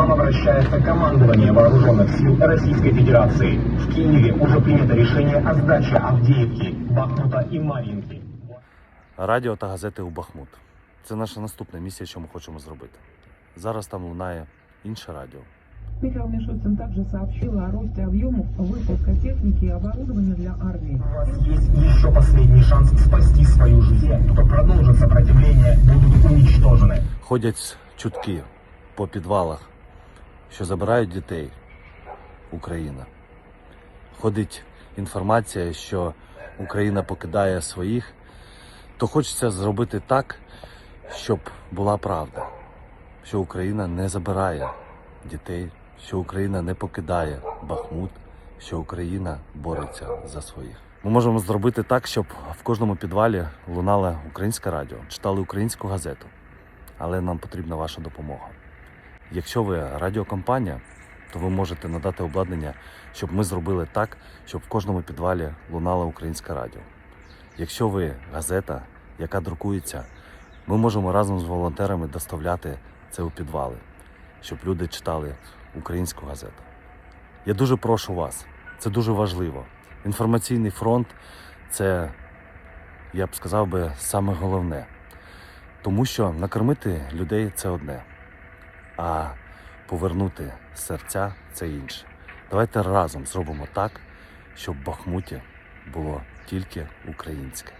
вам обращается командование вооруженных сил Российской Федерации. В Киеве уже принято решение о сдаче Авдеевки, Бахмута и Марьинки. Радіо та газети у Бахмут. Це наша наступна місія, що ми хочемо зробити. Зараз там лунає інше радіо. Михаил Мишустин также сообщил о росте объемов выпуска техники и оборудования для армии. У вас есть еще последний шанс спасти свою жизнь. Те, кто продолжит сопротивление, будут уничтожены. Ходять чутки по підвалах, Що забирають дітей Україна. Ходить інформація, що Україна покидає своїх, то хочеться зробити так, щоб була правда, що Україна не забирає дітей, що Україна не покидає Бахмут, що Україна бореться за своїх. Ми можемо зробити так, щоб в кожному підвалі лунала українське радіо, читали українську газету але нам потрібна ваша допомога. Якщо ви радіокомпанія, то ви можете надати обладнання, щоб ми зробили так, щоб в кожному підвалі лунало українське радіо. Якщо ви газета, яка друкується, ми можемо разом з волонтерами доставляти це у підвали, щоб люди читали українську газету. Я дуже прошу вас, це дуже важливо. Інформаційний фронт це, я б сказав би, саме головне. Тому що накормити людей це одне, а повернути серця це інше. Давайте разом зробимо так, щоб в Бахмуті було тільки українське.